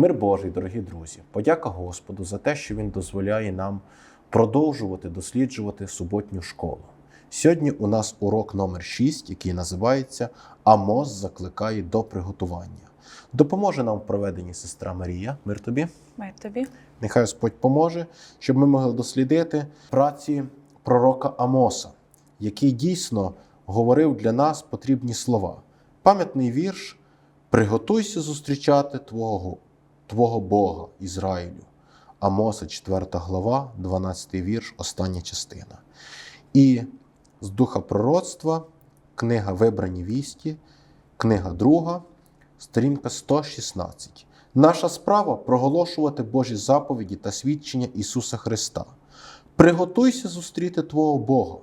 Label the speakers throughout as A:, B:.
A: Мир Божий, дорогі друзі, подяка Господу за те, що Він дозволяє нам продовжувати досліджувати суботню школу. Сьогодні у нас урок номер 6, який називається Амос закликає до приготування. Допоможе нам в проведенні сестра Марія. Мир тобі.
B: Ми тобі.
A: Нехай Господь поможе, щоб ми могли дослідити праці пророка Амоса, який дійсно говорив для нас потрібні слова. Пам'ятний вірш: Приготуйся зустрічати Твого, Твого Бога Ізраїлю. Амоса, 4 глава, 12 вірш, остання частина. І з духа пророцтва, книга Вибрані вісті, книга 2, сторінка 116. Наша справа проголошувати Божі заповіді та свідчення Ісуса Христа. Приготуйся зустріти Твого Бога.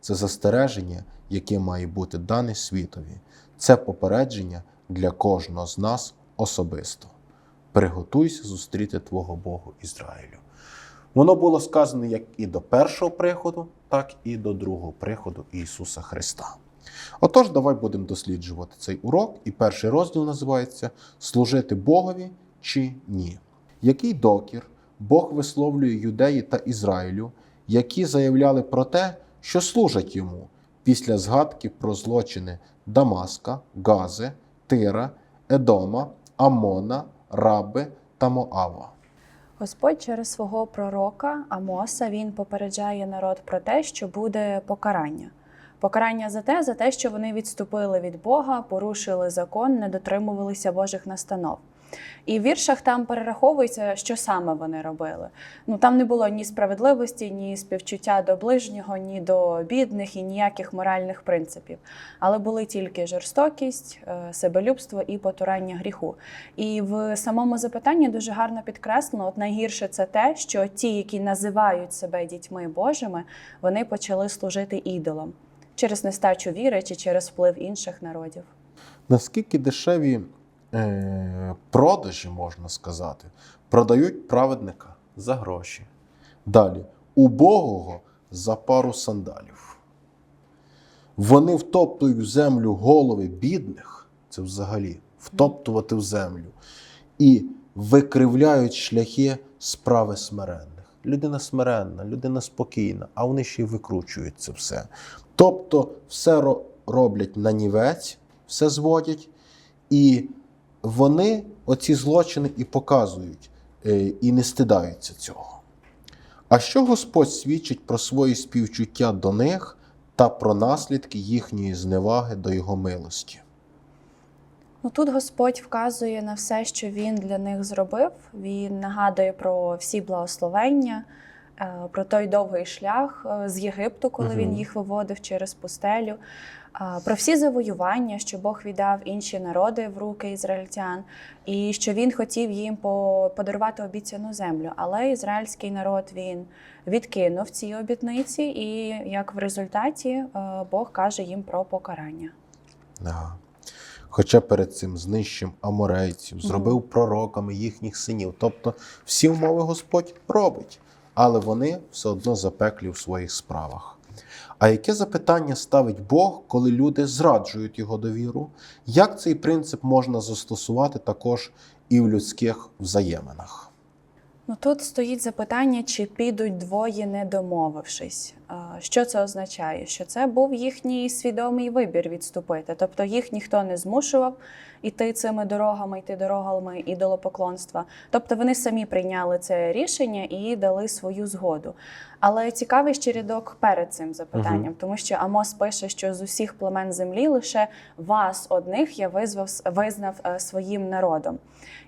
A: Це застереження, яке має бути дане світові. Це попередження для кожного з нас особисто. Приготуйся зустріти Твого Бога Ізраїлю. Воно було сказано як і до першого приходу, так і до другого приходу Ісуса Христа. Отож, давай будемо досліджувати цей урок, і перший розділ називається Служити Богові чи ні. Який докір Бог висловлює юдеї та Ізраїлю, які заявляли про те, що служать йому після згадки про злочини Дамаска, Гази, Тира, Едома, Амона, Раби та Моава.
B: Господь через свого пророка Амоса він попереджає народ про те, що буде покарання. Покарання за те, за те, що вони відступили від Бога, порушили закон, не дотримувалися Божих настанов. І в віршах там перераховується, що саме вони робили. Ну там не було ні справедливості, ні співчуття до ближнього, ні до бідних і ніяких моральних принципів. Але були тільки жорстокість, е, себелюбство і потурання гріху. І в самому запитанні дуже гарно підкреслено: от найгірше це те, що ті, які називають себе дітьми Божими, вони почали служити ідолам через нестачу віри чи через вплив інших народів.
A: Наскільки дешеві продажі, можна сказати, продають праведника за гроші. Далі, убогого за пару сандалів. Вони втоптують в землю голови бідних, це взагалі втоптувати в землю, і викривляють шляхи справи смиренних. Людина смиренна, людина спокійна, а вони ще й викручують це все. Тобто, все роблять на нівець, все зводять, і вони оці злочини і показують, е, і не стидаються цього. А що Господь свідчить про свої співчуття до них та про наслідки їхньої зневаги до Його милості?
B: Ну тут Господь вказує на все, що він для них зробив. Він нагадує про всі благословення, е, про той довгий шлях е, з Єгипту, коли
A: Мгм.
B: він їх виводив через пустелю, про всі завоювання, що Бог віддав інші народи в руки ізраїльтян, і що він хотів їм подарувати обіцяну землю. Але ізраїльський народ він відкинув ці обітниці, і як в результаті е, Бог каже їм про покарання.
A: Ага. Хоча перед цим знищив аморейців, зробив пророками їхніх синів. Тобто всі умови Господь робить, але вони все одно запеклі в своїх справах. А яке запитання ставить Бог, коли люди зраджують його довіру? Як цей принцип можна застосувати також і в людських взаєминах?
B: Ну тут стоїть запитання, чи підуть двоє, не домовившись. Що це означає? Що це був їхній свідомий вибір відступити. Тобто їх ніхто не змушував іти цими дорогами, йти дорогами ідолопоклонства. Тобто вони самі прийняли це рішення і дали свою згоду. Але цікавий ще рядок перед цим запитанням,
A: Мгм.
B: тому що Амос пише, що з усіх племен землі лише вас одних я визвав визнав е, своїм народом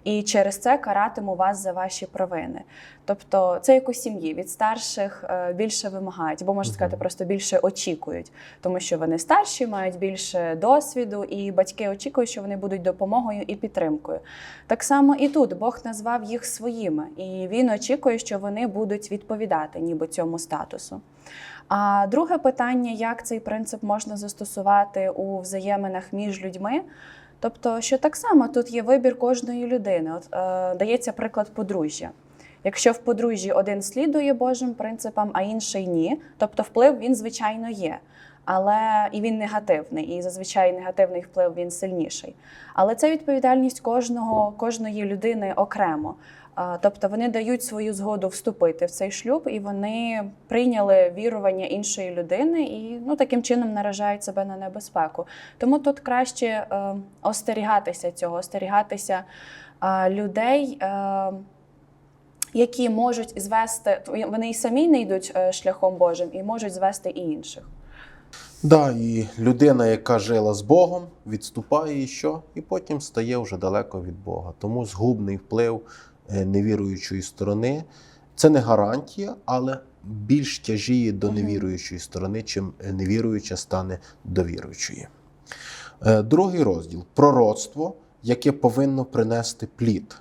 B: і через це каратиму вас за ваші провини. Тобто, це як у сім'ї від старших е, більше вимагають, або можна сказати, просто більше очікують, тому що вони старші, мають більше досвіду, і батьки очікують, що вони будуть допомогою і підтримкою. Так само і тут Бог назвав їх своїми, і він очікує, що вони будуть відповідати, ніби цьому статусу. А друге питання: як цей принцип можна застосувати у взаєминах між людьми? Тобто, що так само тут є вибір кожної людини. От е, дається приклад подружжя. Якщо в подружжі один слідує Божим принципам, а інший ні, тобто вплив він звичайно є. але і він негативний, і зазвичай негативний вплив він сильніший. Але це відповідальність кожного, кожної людини окремо. Тобто вони дають свою згоду вступити в цей шлюб, і вони прийняли вірування іншої людини і ну таким чином наражають себе на небезпеку. Тому тут краще е, остерігатися цього, остерігатися е, людей. Е, які можуть звести, вони і самі не йдуть е, шляхом Божим і можуть звести і інших.
A: Да, і людина, яка жила з Богом, відступає і що? І потім стає вже далеко від Бога. Тому згубний вплив е, невіруючої сторони це не гарантія, але більш тяжіє до невіруючої сторони, чим невіруюча стане до віруючої. Е, Другий розділ пророцтво, яке повинно принести плід.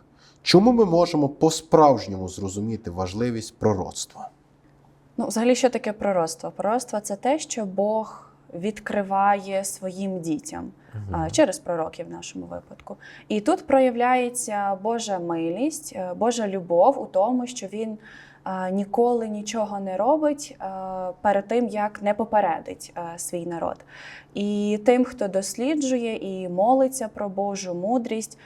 A: Чому ми можемо по-справжньому зрозуміти важливість пророцтва?
B: Ну, взагалі, що таке пророцтво? Пророцтво це те, що Бог відкриває своїм дітям угу. через пророків в нашому випадку. І тут проявляється Божа милість, е, Божа любов у тому, що він ніколи нічого не робить перед тим, як не попередить свій народ. І тим, хто досліджує і молиться про Божу мудрість,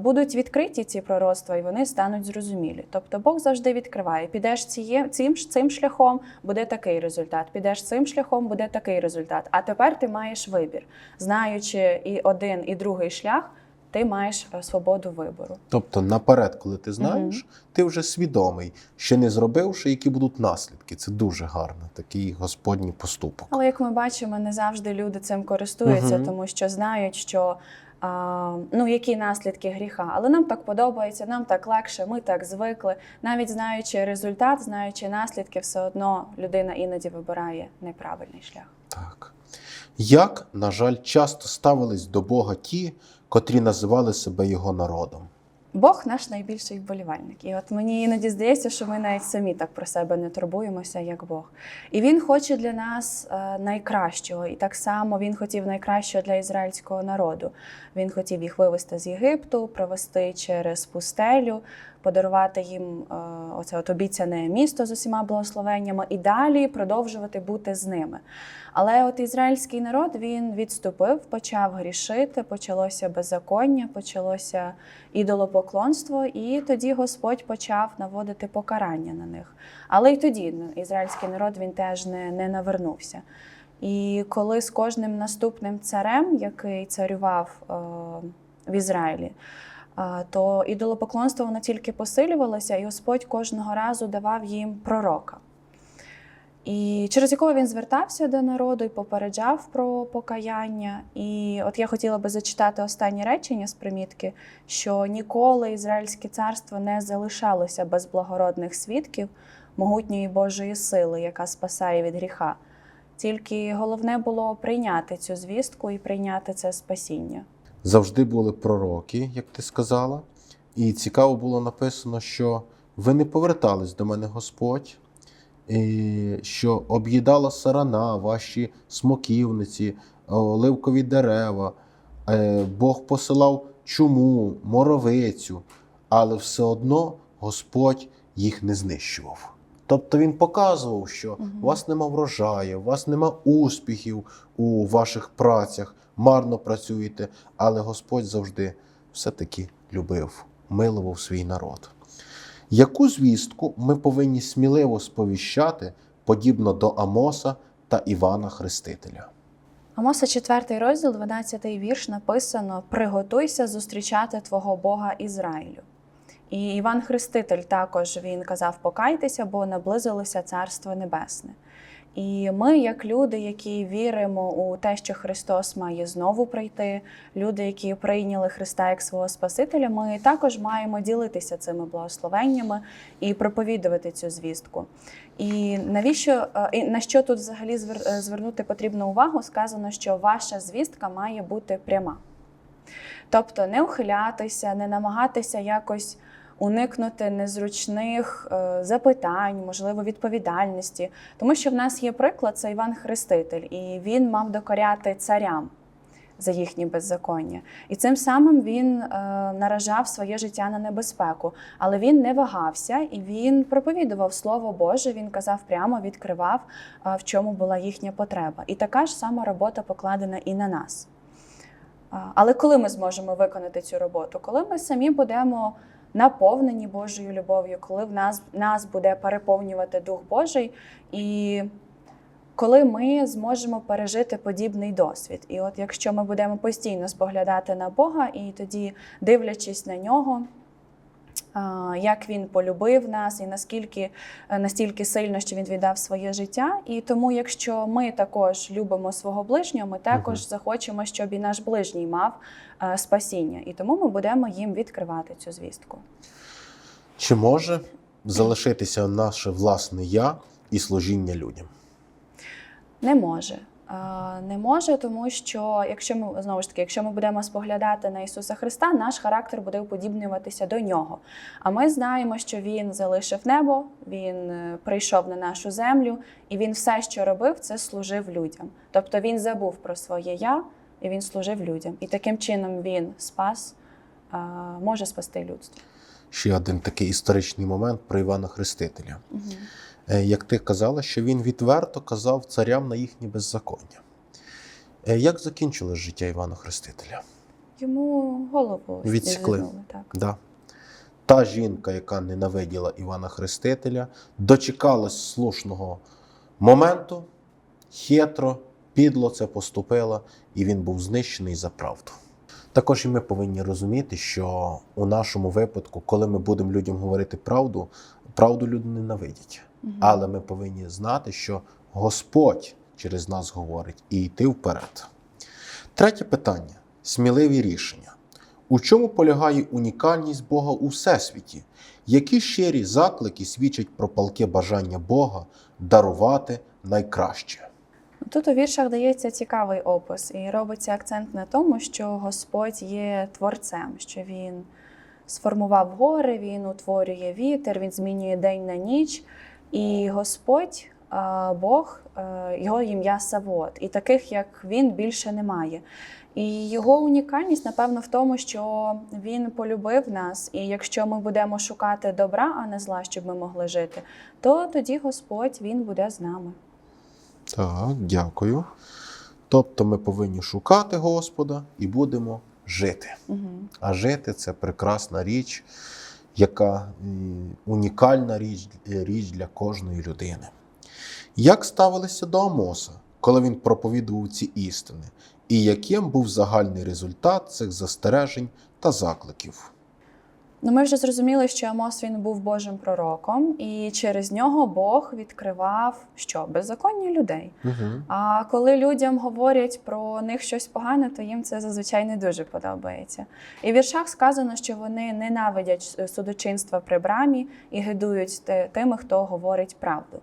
B: будуть відкриті ці пророцтва, і вони стануть зрозумілі. Тобто Бог завжди відкриває: підеш цим, цим шляхом, буде такий результат. Підеш цим шляхом, буде такий результат. А тепер ти маєш вибір, знаючи і один, і другий шлях, ти маєш е, свободу вибору.
A: Тобто наперед, коли ти знаєш, ти вже свідомий, ще не зробивши, які будуть наслідки. Це дуже гарно, такий господній поступок.
B: Але як ми бачимо, не завжди люди цим користуються,
A: Мгм.
B: тому що знають, що а, ну які наслідки гріха. Але нам так подобається, нам так легше, ми так звикли. Навіть знаючи результат, знаючи наслідки, все одно людина іноді вибирає неправильний шлях.
A: Так. Як, на жаль, часто ставились до Бога ті, котрі називали себе його народом.
B: Бог наш найбільший вболівальник. І от мені іноді здається, що ми навіть самі так про себе не турбуємося, як Бог. І він хоче для нас е, найкращого. І так само він хотів найкращого для ізраїльського народу. Він хотів їх вивести з Єгипту, провести через пустелю, подарувати їм е, оце от обіцяне місто з усіма благословеннями і далі продовжувати бути з ними. Але от ізраїльський народ він відступив, почав грішити, почалося беззаконня, почалося ідолопоклонство, і тоді Господь почав наводити покарання на них. Але й тоді ізраїльський народ він теж не, не навернувся. І коли з кожним наступним царем, який царював е, в Ізраїлі, то ідолопоклонство воно тільки посилювалося, і Господь кожного разу давав їм пророка. І через якого він звертався до народу і попереджав про покаяння. І от я хотіла би зачитати останні речення з примітки, що ніколи Ізраїльське царство не залишалося без благородних свідків могутньої Божої сили, яка спасає від гріха. Тільки головне було прийняти цю звістку і прийняти це спасіння.
A: Завжди були пророки, як ти сказала. І цікаво було написано, що ви не повертались до мене, Господь, і що об'їдала сарана, ваші смоківниці, оливкові дерева. Е, Бог посилав чуму, моровицю, але все одно Господь їх не знищував. Тобто він показував, що у вас нема врожаю, у вас нема успіхів у ваших працях, марно працюєте, але Господь завжди все-таки любив, милував свій народ. Яку звістку ми повинні сміливо сповіщати, подібно до Амоса та Івана Хрестителя?
B: Амоса 4 розділ, 12 вірш написано: Приготуйся зустрічати твого Бога Ізраїлю. І Іван Хреститель також він казав: покайтеся, бо наблизилося Царство Небесне. І ми, як люди, які віримо у те, що Христос має знову прийти, люди, які прийняли Христа як свого Спасителя, ми також маємо ділитися цими благословеннями і проповідувати цю звістку. І навіщо е, і на що тут взагалі е, звернути потрібну увагу? Сказано, що ваша звістка має бути пряма. Тобто не ухилятися, не намагатися якось уникнути незручних е, запитань, можливо, відповідальності. Тому що в нас є приклад, це Іван Хреститель, і він мав докоряти царям за їхні беззаконня. І цим самим він е, наражав своє життя на небезпеку. Але він не вагався і він проповідував Слово Боже. Він казав прямо, відкривав, е, в чому була їхня потреба. І така ж сама робота покладена і на нас. Але коли ми зможемо виконати цю роботу? Коли ми самі будемо наповнені Божою любов'ю, коли в нас, нас буде переповнювати Дух Божий, і коли ми зможемо пережити подібний досвід. І от якщо ми будемо постійно споглядати на Бога і тоді, дивлячись на нього, як він полюбив нас і наскільки е, настільки сильно, що він віддав своє життя. І тому, якщо ми також любимо свого ближнього, ми також
A: Мгм.
B: захочемо, щоб і наш ближній мав е, спасіння. І тому ми будемо їм відкривати цю звістку.
A: Чи може залишитися наше власне я і служіння людям?
B: Не може. Е, Не може, тому що якщо ми знову ж таки, якщо ми будемо споглядати на Ісуса Христа, наш характер буде уподібнюватися до нього. А ми знаємо, що Він залишив небо, Він е, прийшов на нашу землю, і він все, що робив, це служив людям. Тобто він забув про своє я і він служив людям. І таким чином він спас, е, може спасти людство.
A: Ще один такий історичний момент про Івана Хрестителя. Е, Як ти казала, що він відверто казав царям на їхні беззаконня. Е, Як закінчилось життя Івана Хрестителя?
B: Йому голову
A: Відсікли.
B: так.
A: Да. Та жінка, яка ненавиділа Івана Хрестителя, дочекалась слушного моменту, хитро, підло це поступила, і він був знищений за правду. Також і ми повинні розуміти, що у нашому випадку, коли ми будемо людям говорити правду, правду люди ненавидять. Але ми повинні знати, що Господь через нас говорить і йти вперед. Третє питання сміливі рішення. У чому полягає унікальність Бога у всесвіті? Які щирі заклики свідчать про палке бажання Бога дарувати найкраще?
B: Тут у віршах дається цікавий опис, і робиться акцент на тому, що Господь є творцем, що він сформував гори, він утворює вітер, він змінює день на ніч. І Господь, Бог, е, його ім'я Савот, і таких як він більше немає. І його унікальність, напевно, в тому, що він полюбив нас, і якщо ми будемо шукати добра, а не зла, щоб ми могли жити, то тоді Господь він буде з нами.
A: Так, дякую. Тобто ми повинні шукати Господа і будемо жити.
B: Угу.
A: А жити це прекрасна річ, яка унікальна річ, річ для кожної людини. Як ставилися до Амоса, коли він проповідував ці істини, і яким був загальний результат цих застережень та закликів?
B: Ну, ми вже зрозуміли, що Амос він був Божим пророком, і через нього Бог відкривав що беззаконня людей.
A: Угу.
B: А коли людям говорять про них щось погане, то їм це зазвичай не дуже подобається. І в віршах сказано, що вони ненавидять судочинства при брамі і гидують тими, хто говорить правду.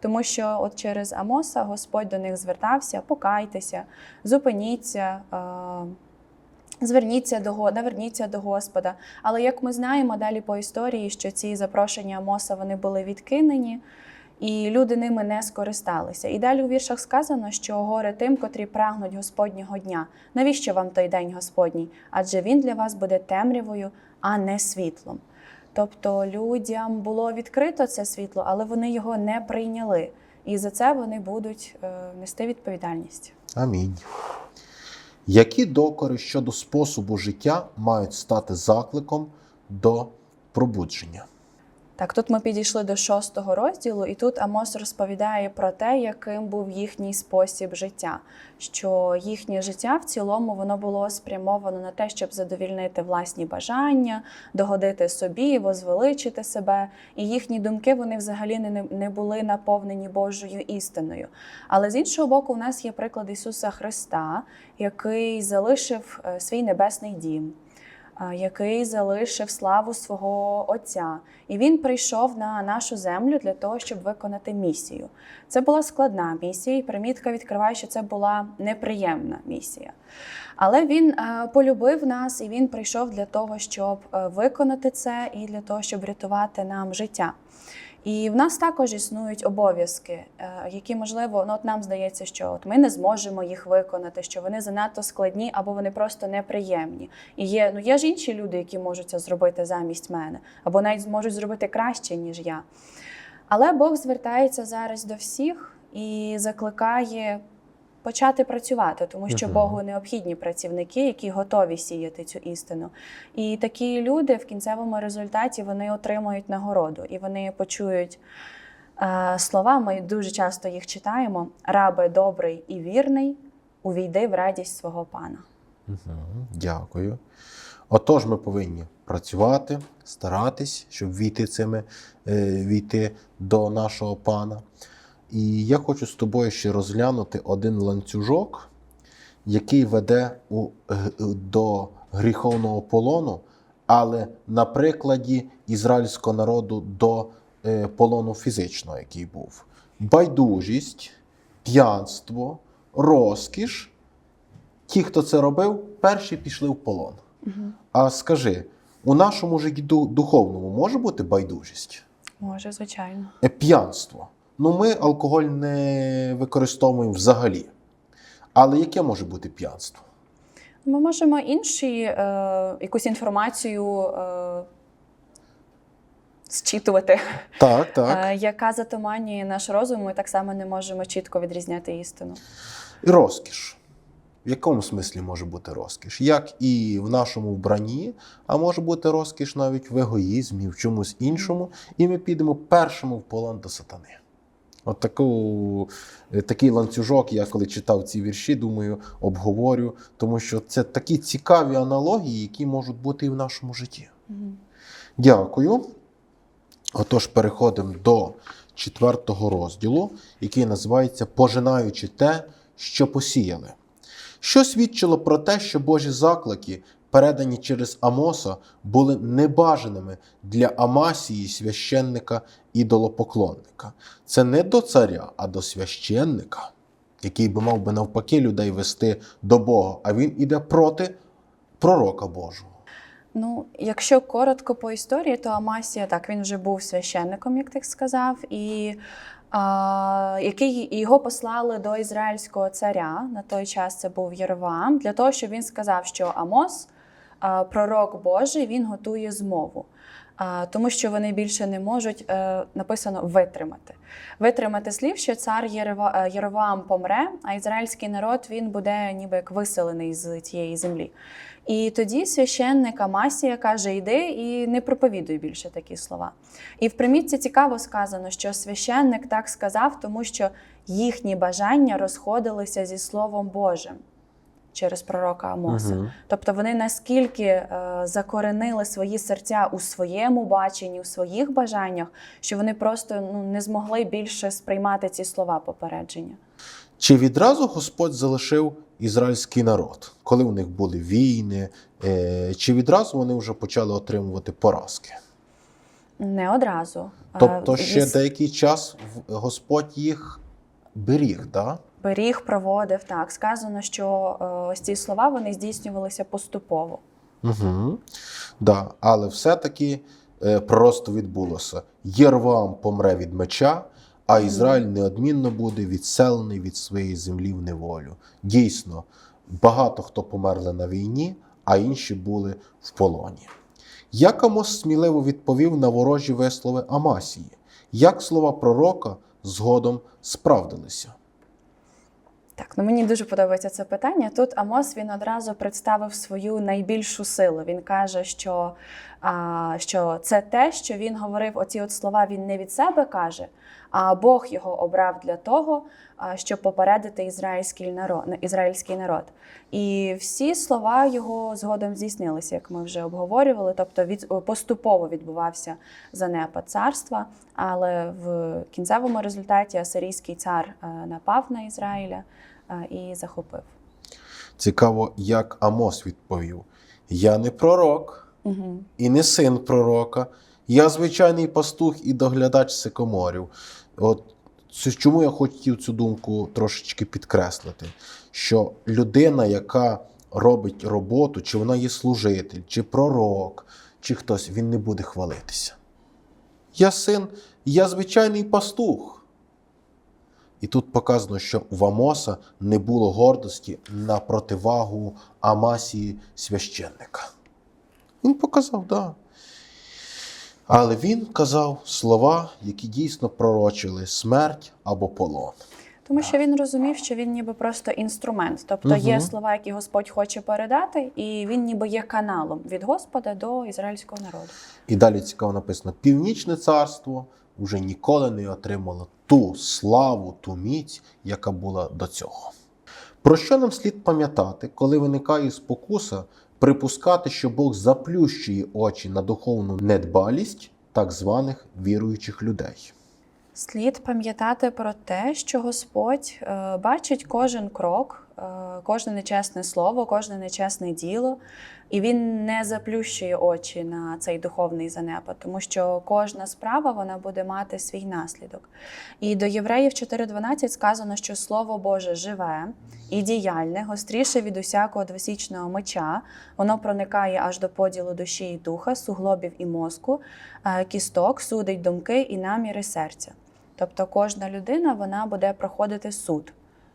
B: Тому що от через Амоса Господь до них звертався, покайтеся, зупиніться. е, Зверніться до наверніться до Господа. Але як ми знаємо далі по історії, що ці запрошення Амоса вони були відкинені, і люди ними не скористалися. І далі у віршах сказано, що горе тим, котрі прагнуть Господнього дня. Навіщо вам той день Господній? Адже він для вас буде темрявою, а не світлом. Тобто людям було відкрито це світло, але вони його не прийняли. І за це вони будуть е, нести відповідальність.
A: Амінь. Які докори щодо способу життя мають стати закликом до пробудження?
B: Так, тут ми підійшли до шостого розділу, і тут Амос розповідає про те, яким був їхній спосіб життя. Що їхнє життя в цілому воно було спрямовано на те, щоб задовільнити власні бажання, догодити собі, возвеличити себе. І їхні думки вони взагалі не, не були наповнені Божою істиною. Але з іншого боку, у нас є приклад Ісуса Христа, який залишив е, свій небесний дім який залишив славу свого Отця. І він прийшов на нашу землю для того, щоб виконати місію. Це була складна місія, і примітка відкриває, що це була неприємна місія. Але він полюбив нас і він прийшов для того, щоб е, виконати це, і для того, щоб врятувати нам життя. І в нас також існують обов'язки, е, які можливо, ну от нам здається, що от ми не зможемо їх виконати, що вони занадто складні або вони просто неприємні. І є ну є ж інші люди, які можуть це зробити замість мене, або навіть зможуть зробити краще ніж я. Але Бог звертається зараз до всіх і закликає почати працювати, тому що. Богу необхідні працівники, які готові сіяти цю істину. І такі люди в кінцевому результаті вони отримують нагороду і вони почують е, слова. Ми дуже часто їх читаємо: рабе добрий і вірний, увійди в радість свого пана.
A: Мгм, Дякую. Отож, ми повинні працювати, старатись, щоб війти цими, е, війти до нашого пана. І я хочу з тобою ще розглянути один ланцюжок, який веде у, е, до гріховного полону, але на прикладі ізраїльського народу до е, полону фізичного, який був. Байдужість, п'янство, розкіш ті, хто це робив, перші пішли в полон. А скажи, у нашому житті духовному може бути байдужість?
B: Може, звичайно.
A: Е, П'янство. Ну, ми алкоголь не використовуємо взагалі. Але яке може бути п'янство?
B: Ми можемо інші е, якусь інформацію е, зчитувати,
A: Так, так.
B: е, яка затуманює наш розум. Ми так само не можемо чітко відрізняти істину.
A: І розкіш. В якому смислі може бути розкіш? Як і в нашому вбранні, а може бути розкіш навіть в егоїзмі, в чомусь іншому, і ми підемо першому в полон до сатани. От таку, е, такий ланцюжок, я коли читав ці вірші, думаю, обговорю, тому що це такі цікаві аналогії, які можуть бути і в нашому житті. Дякую. Отож, переходимо до четвертого розділу, який називається Пожинаючи те, що посіяли. Що свідчило про те, що Божі заклики, передані через Амоса, були небажаними для Амасії священника ідолопоклонника. Це не до царя, а до священника, який би мав би навпаки людей вести до Бога, а він іде проти пророка Божого.
B: Ну, якщо коротко по історії, то Амасія так він вже був священником, як ти сказав, і а, який його послали до ізраїльського царя на той час. Це був Єровам, для того, щоб він сказав, що Амос, пророк Божий, він готує змову. Тому що вони більше не можуть е, написано витримати. Витримати слів, що цар Єрова- е, помре, а ізраїльський народ він буде ніби як виселений з тієї землі. І тоді священник Амасія каже: йди і не проповідуй більше такі слова. І в примітці цікаво сказано, що священник так сказав, тому що їхні бажання розходилися зі Словом Божим через пророка Амоса.
A: Мгм.
B: Тобто вони наскільки е, закоренили свої серця у своєму баченні, у своїх бажаннях, що вони просто ну, не змогли більше сприймати ці слова попередження.
A: Чи відразу Господь залишив ізраїльський народ, коли у них були війни, е, чи відразу вони вже почали отримувати поразки?
B: Не одразу. Е,
A: Тобто ще
B: із-
A: деякий час Господь їх беріг, да?
B: Беріг проводив так. Сказано, що е, ось ці слова вони здійснювалися поступово.
A: Угу. Да. Але все-таки е, пророцтво відбулося. Єрвам помре від меча, а Ізраїль неодмінно буде відселений від своєї землі в неволю. Дійсно, багато хто померли на війні, а інші були в полоні. Як Амос сміливо відповів на ворожі вислови Амасії? Як слова пророка згодом справдилися?
B: Так, ну мені дуже подобається це питання. Тут Амос він одразу представив свою найбільшу силу. Він каже, що, а, що це те, що він говорив, оці от слова він не від себе каже, а Бог його обрав для того, а, щоб попередити ізраїльський народ, ізраїльський народ. І всі слова його згодом здійснилися, як ми вже обговорювали. Тобто від, поступово відбувався занепад царства, але в кінцевому результаті асирійський цар е, напав на Ізраїля і захопив.
A: Цікаво, як Амос відповів: Я не пророк.
B: Угу.
A: і не син пророка. Я звичайний пастух і доглядач сикоморів. От чому я хотів цю думку трошечки підкреслити? Що людина, яка робить роботу, чи вона є служитель, чи пророк, чи хтось, він не буде хвалитися. Я син, Я звичайний пастух. І тут показано, що в Амоса не було гордості на противагу Амасії священника. Він показав, так. Да. Але він казав слова, які дійсно пророчили смерть або полон.
B: Тому що він розумів, що він ніби просто інструмент. Тобто є слова, які Господь хоче передати, і він ніби є каналом від Господа до ізраїльського народу.
A: І далі цікаво написано: Північне царство вже ніколи не отримало ту славу, ту міць, яка була до цього. Про що нам слід пам'ятати, коли виникає спокуса припускати, що Бог заплющує очі на духовну недбалість так званих віруючих людей?
B: Слід пам'ятати про те, що Господь е, бачить кожен крок, кожне нечесне слово, кожне нечесне діло, і він не заплющує очі на цей духовний занепад, тому що кожна справа вона буде мати свій наслідок. І до Євреїв 4.12 сказано, що Слово Боже живе і діяльне, гостріше від усякого двосічного меча, воно проникає аж до поділу душі і духа, суглобів і мозку, е, кісток, судить думки і наміри серця. Тобто кожна людина вона буде проходити суд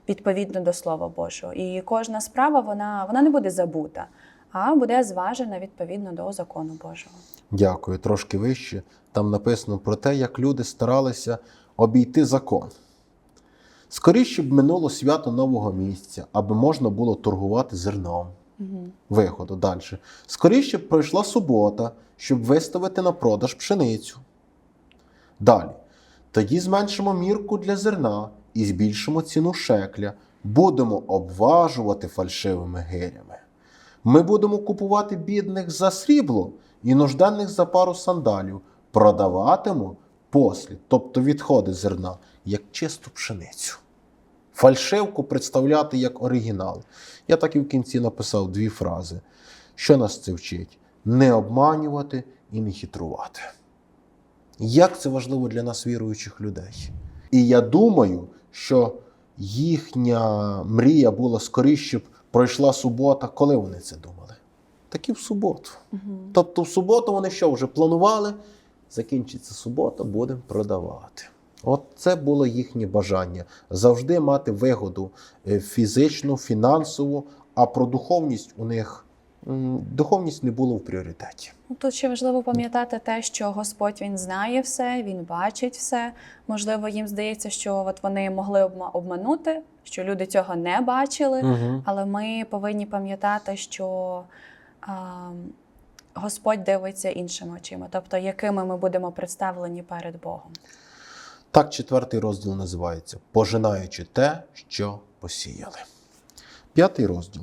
B: відповідно до Слова Божого. І кожна справа вона, вона не буде забута, а буде зважена відповідно до закону Божого.
A: Дякую, трошки вище. Там написано про те, як люди старалися обійти закон. Скоріше б минуло свято нового місця, аби можна було торгувати зерном. Виходу далі. Скоріше б пройшла субота, щоб виставити на продаж пшеницю. Далі. Тоді зменшимо мірку для зерна і збільшимо ціну шекля, будемо обважувати фальшивими гирями. Ми будемо купувати бідних за срібло і нужденних за пару сандалів, продаватиму послід, тобто відходи зерна, як чисту пшеницю. Фальшивку представляти як оригінал. Я так і в кінці написав дві фрази. Що нас це вчить? Не обманювати і не хитрувати. Як це важливо для нас, віруючих людей? І я думаю, що їхня мрія була скоріше, щоб пройшла субота. Коли вони це думали? Так і в суботу. Тобто, в суботу вони що вже планували? Закінчиться субота, будемо продавати. От це було їхнє бажання завжди мати вигоду е, фізичну, фінансову, а про духовність у них духовність не було в пріоритеті.
B: Ну, Тут ще важливо пам'ятати те, що Господь він знає все, він бачить все. Можливо, їм здається, що от вони могли обманути, що люди цього не бачили.
A: Угу.
B: Але ми повинні пам'ятати, що а, Господь дивиться іншими очима, тобто якими ми будемо представлені перед Богом.
A: Так, четвертий розділ називається Пожинаючи те, що посіяли. П'ятий розділ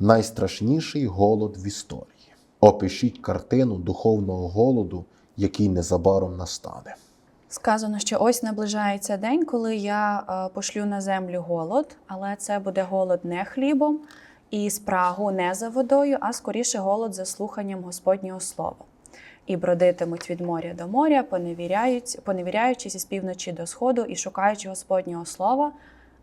A: найстрашніший голод в історії. Опишіть картину духовного голоду, який незабаром настане.
B: Сказано, що ось наближається день, коли я е, пошлю на землю голод, але це буде голод не хлібом і спрагу не за водою, а скоріше голод за слуханням Господнього слова. І бродитимуть від моря до моря, поневіряючись із півночі до сходу і шукаючи Господнього слова,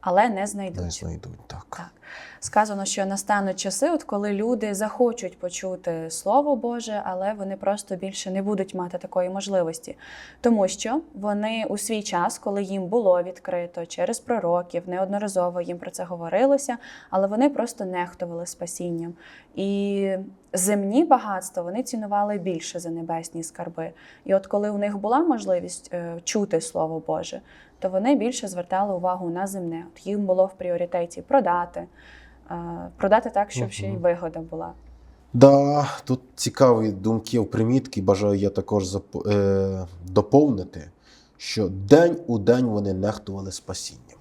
B: але не знайдуть.
A: Не знайдуть так.
B: Так. Сказано, що настануть часи, от коли люди захочуть почути Слово Боже, але вони просто більше не будуть мати такої можливості. Тому що вони у свій час, коли їм було відкрито через пророків, неодноразово їм про це говорилося, але вони просто нехтували спасінням. І земні багатства вони цінували більше за небесні скарби. І от коли у них була можливість е, чути Слово Боже, то вони більше звертали увагу на земне. От їм було в пріоритеті продати, продати так, щоб ще й вигода була.
A: Да, тут цікаві думки в примітки. Бажаю я також зап- е, доповнити, що день у день вони нехтували спасінням.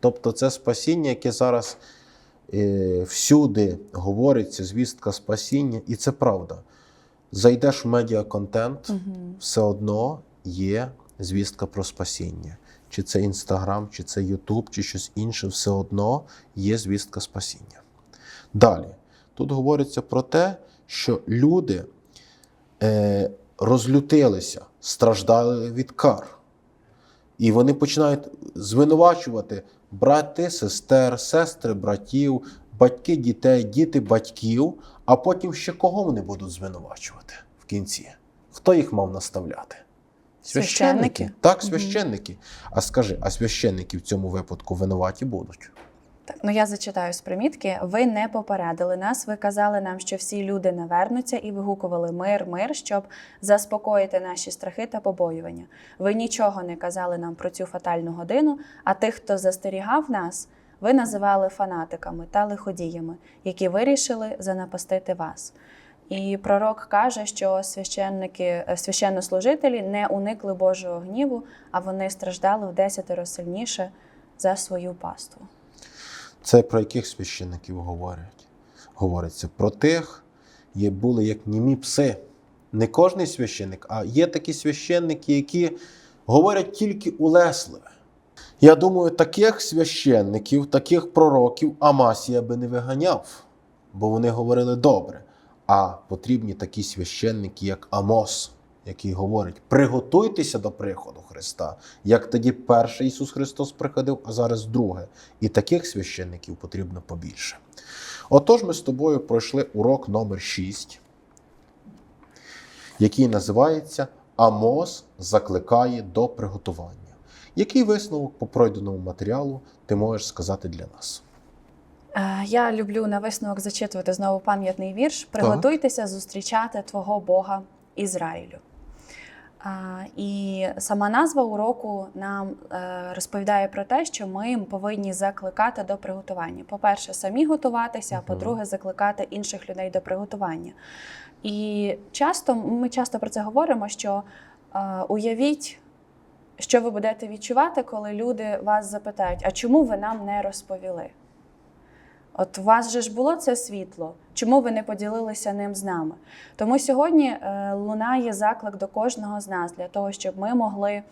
A: Тобто, це спасіння, яке зараз е, всюди говориться, звістка спасіння, і це правда. Зайдеш в медіаконтент, все одно є звістка про спасіння. Чи це Інстаграм, чи це Ютуб, чи щось інше, все одно є звістка спасіння. Далі, тут говориться про те, що люди е, розлютилися, страждали від кар. І вони починають звинувачувати брати, сестер, сестри, братів, батьки дітей, діти батьків, а потім ще кого вони будуть звинувачувати в кінці? Хто їх мав наставляти?
B: Священники.
A: Так,
B: Мгм.
A: священники. А скажи, а священники в цьому випадку винуваті будуть?
B: Так, ну я зачитаю з примітки. Ви не попередили нас. Ви казали нам, що всі люди навернуться, і вигукували мир, мир, щоб заспокоїти наші страхи та побоювання. Ви нічого не казали нам про цю фатальну годину. А тих, хто застерігав нас, ви називали фанатиками та лиходіями, які вирішили занапастити вас. І пророк каже, що священники, е, священнослужителі не уникли Божого гніву, а вони страждали в десятеро сильніше за свою паству.
A: Це про яких священників говорять? Говориться про тих, є були як німі пси. Не кожний священник, а є такі священники, які говорять тільки улесливе. Я думаю, таких священників, таких пророків Амасія би не виганяв, бо вони говорили добре. А потрібні такі священники, як Амос, який говорить: приготуйтеся до приходу Христа. Як тоді перший Ісус Христос приходив, а зараз друге. І таких священників потрібно побільше. Отож, ми з тобою пройшли урок номер 6, який називається Амос закликає до приготування. Який висновок по пройденому матеріалу ти можеш сказати для нас?
B: Е, Я люблю на висновок зачитувати знову пам'ятний вірш. Приготуйтеся зустрічати твого Бога Ізраїлю. І сама назва уроку нам е, розповідає про те, що ми повинні закликати до приготування. По-перше, самі готуватися, а по-друге, закликати інших людей до приготування. І часто ми часто про це говоримо, що е, уявіть, що ви будете відчувати, коли люди вас запитають, а чому ви нам не розповіли? От у вас же ж було це світло. Чому ви не поділилися ним з нами? Тому сьогодні е, лунає заклик до кожного з нас для того, щоб ми могли е,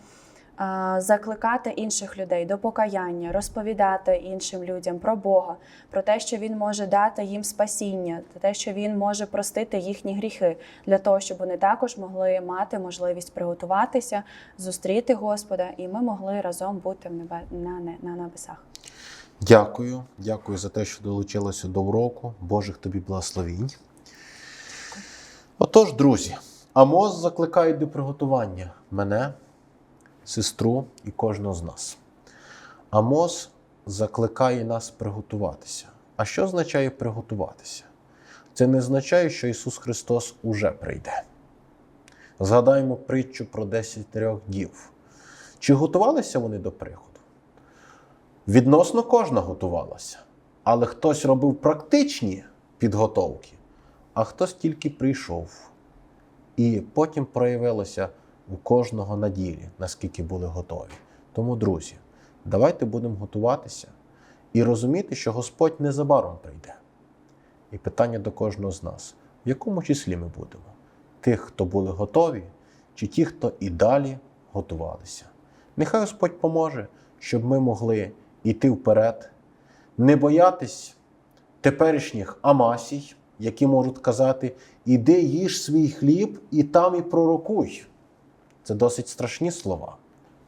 B: закликати інших людей до покаяння, розповідати іншим людям про Бога, про те, що Він може дати їм спасіння, те, що Він може простити їхні гріхи, для того, щоб вони також могли мати можливість приготуватися, зустріти Господа, і ми могли разом бути на небесах.
A: Дякую, дякую за те, що долучилася до уроку. Божих тобі благословінь. Отож, друзі, Амос закликає до приготування мене, сестру і кожного з нас. Амос закликає нас приготуватися. А що означає приготуватися? Це не означає, що Ісус Христос уже прийде. Згадаємо притчу про 10 трьох дів. Чи готувалися вони до приходу? Відносно кожна готувалася, але хтось робив практичні підготовки, а хтось тільки прийшов. І потім проявилося у кожного на ділі, наскільки були готові. Тому, друзі, давайте будемо готуватися і розуміти, що Господь незабаром прийде. І питання до кожного з нас: в якому числі ми будемо? Тих, хто були готові, чи ті, хто і далі готувалися? Нехай Господь поможе, щоб ми могли йти вперед, не боятись теперішніх амасій, які можуть казати: іди їж свій хліб і там і пророкуй. Це досить страшні слова,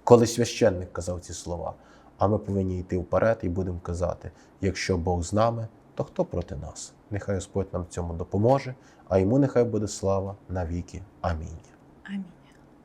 A: коли священник казав ці слова. А ми повинні йти вперед і будемо казати: якщо Бог з нами, то хто проти нас? Нехай Господь нам в цьому допоможе, а йому нехай буде слава навіки. Амінь.
B: Амінь.